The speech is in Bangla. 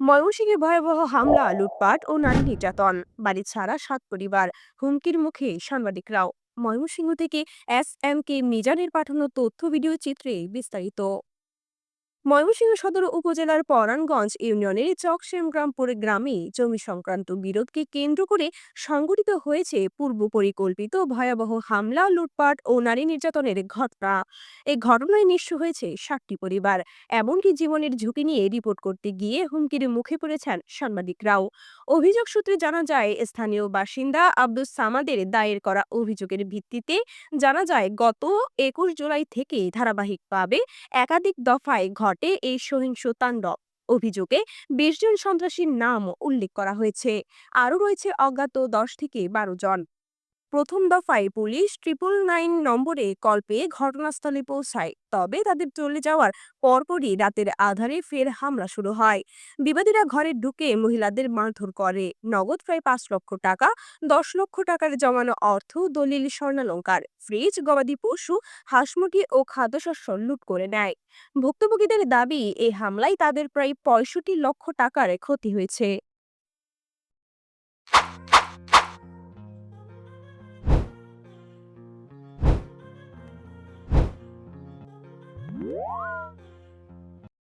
ময়মনসিংহে ভয়াবহ হামলা, লুটপাট ও নারী নির্যাতন। বাড়ি ছাড়া সাত পরিবার। হুমকির মুখে সাংবাদিকরাও। ময়মনসিংহ থেকে এস এম কে মিজানের পাঠানো তথ্য ভিডিও চিত্রে বিস্তারিত। ময়মনসিংহ সদর উপজেলার পরাণগঞ্জ ইউনিয়নের চকশেমগ্রামপুর গ্রামে জমি সংক্রান্ত বিরোধকে কেন্দ্র করে সংঘটিত হয়েছে পূর্ব পরিকল্পিত ভয়াবহ হামলা, লুটপাট ও নারী নির্যাতনের ঘটনা। এই ঘটনায় নিঃস্ব হয়েছে ষাটটি পরিবার। এমনকি জীবনের ঝুঁকি নিয়ে রিপোর্ট করতে গিয়ে হুমকির মুখে পড়েছেন সাংবাদিকরাও অভিযোগ সূত্রে জানা যায়, স্থানীয় বাসিন্দা আব্দুস সামাদের দায়ের করা অভিযোগের ভিত্তিতে জানা যায়, গত একুশ জুলাই থেকে ধারাবাহিকভাবে একাধিক দফায় ঘটে এই সহিংস তাণ্ডব অভিযোগে বিশ জন সন্ত্রাসীর নাম উল্লেখ করা হয়েছে। আরও রয়েছে অজ্ঞাত দশ থেকে বারো জন। প্রথম দফায় পুলিশ ট্রিপল নাইন নম্বরে কল পেয়ে ঘটনাস্থলে পৌঁছায়। তবে তাদের চলে যাওয়ার পরপরই রাতের আধারে ফের হামলা শুরু হয়। বিবাদীরা ঘরে ঢুকে মহিলাদের মারধর করে। নগদ প্রায় পাঁচ লক্ষ টাকা, দশ লক্ষ টাকার জমানো অর্থ, দলিল, স্বর্ণালঙ্কার, ফ্রিজ, গবাদি পশু, হাঁসমুরগি ও খাদ্যশস্য লুট করে নেয়। ভুক্তভোগীদের দাবি এই হামলায় তাদের প্রায় পঁয়ষট্টি লক্ষ টাকার ক্ষতি হয়েছে।